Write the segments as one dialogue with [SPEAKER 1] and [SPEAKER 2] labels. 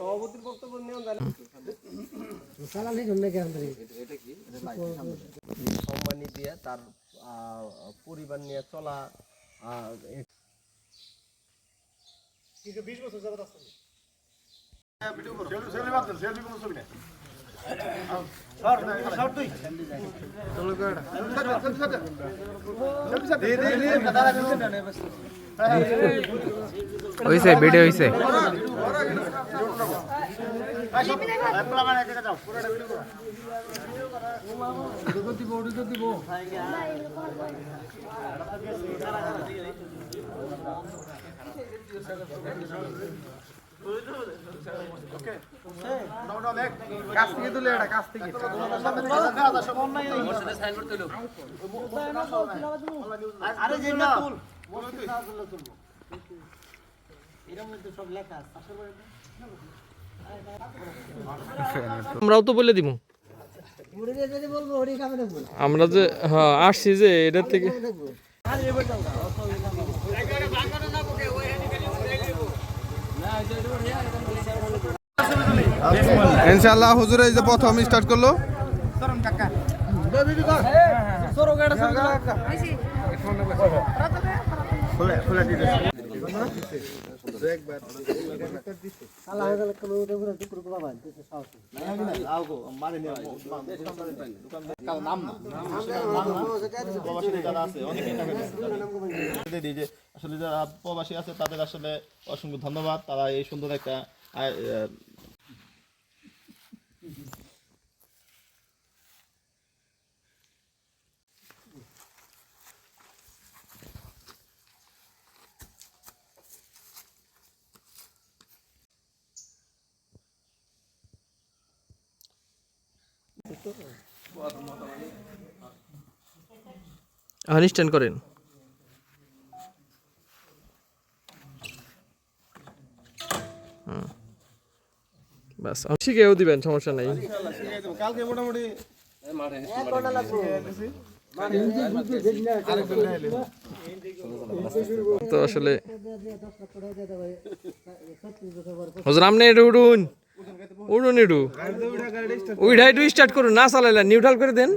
[SPEAKER 1] সভাপতির বক্তব্য নিয়ম জানেন
[SPEAKER 2] চালানি জন্য কেন
[SPEAKER 1] সম্মানী দিয়ে তার পরিবার নিয়ে চলা বিশ বছর আহ, এ-
[SPEAKER 3] হইছে ভিডিও হইছে।
[SPEAKER 2] আরে যে এর মধ্যে সব লেখা
[SPEAKER 3] আমরাও তো বলে দিব আমরা যে হ্যাঁ আসছি যে এটার থেকে
[SPEAKER 2] দেখব
[SPEAKER 4] ইনশাআল্লাহ হুজুর এই যে প্রথম স্টার্ট করল।
[SPEAKER 2] আল্লাহ
[SPEAKER 5] আসলে যারা প্রবাসী আছে তাদের আসলে অসংখ্য ধন্যবাদ। তারা এই সুন্দর একটা
[SPEAKER 3] এখন করেন। বাস শিখেও দিবেন সমস্যা নাই।
[SPEAKER 4] কালকে মোটামুটি
[SPEAKER 3] তো আসলে হজর আপনি একটু উঠুন একটু উইঠাই একটু স্টার্ট করুন না চালাইলেন নিউট্রাল করে দেন।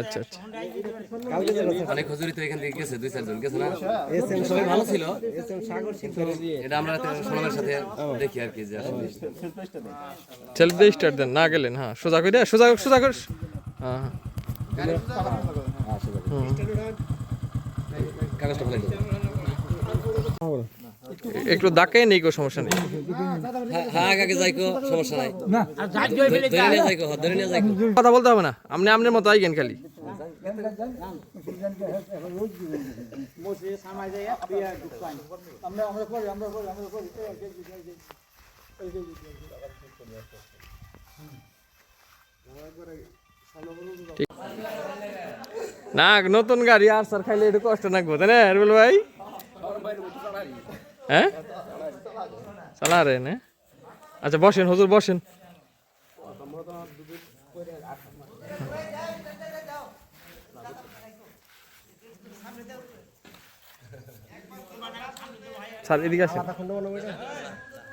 [SPEAKER 3] আচ্ছা আচ্ছা।
[SPEAKER 6] অনেক হুজুরি তো এখান থেকে গেছে দুই চারজন গেছে না? সবাই ভালো ছিল? এটা আমরা তো সোনামের সাথে দেখি আর কি যে আসলে।
[SPEAKER 3] ছেলে দিয়ে স্টার্ট দেন। না গেলেন হ্যাঁ। সোজা করে সোজা সোজা করে। হ্যাঁ হ্যাঁ।
[SPEAKER 6] কাগজটা।
[SPEAKER 3] একটু দাকাই নেই কোনো সমস্যা নেই।
[SPEAKER 6] হ্যাঁ, হ্যাঁ আগে যাইকো সমস্যা নাই। ধরে নিয়ে যাইকো হ্যাঁ, ধরে নিয়ে যাইকো।
[SPEAKER 3] কথা বলতে হবে না আপনি আপনার মতো আইগেন খালি। না নতুন গাড়ি আর স্যার খাইলে একটু কষ্ট নাকবো তাই না ভাই? হ্যাঁ? আচ্ছা বসেন হুজুর বসেন।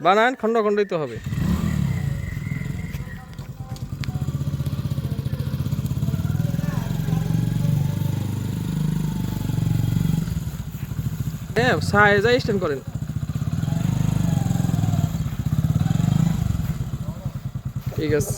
[SPEAKER 3] বানান খন্ড খন্ডই তো হবে। হ্যাঁ সাইজ স্ট্যান্ড করেন। ঠিক আছে।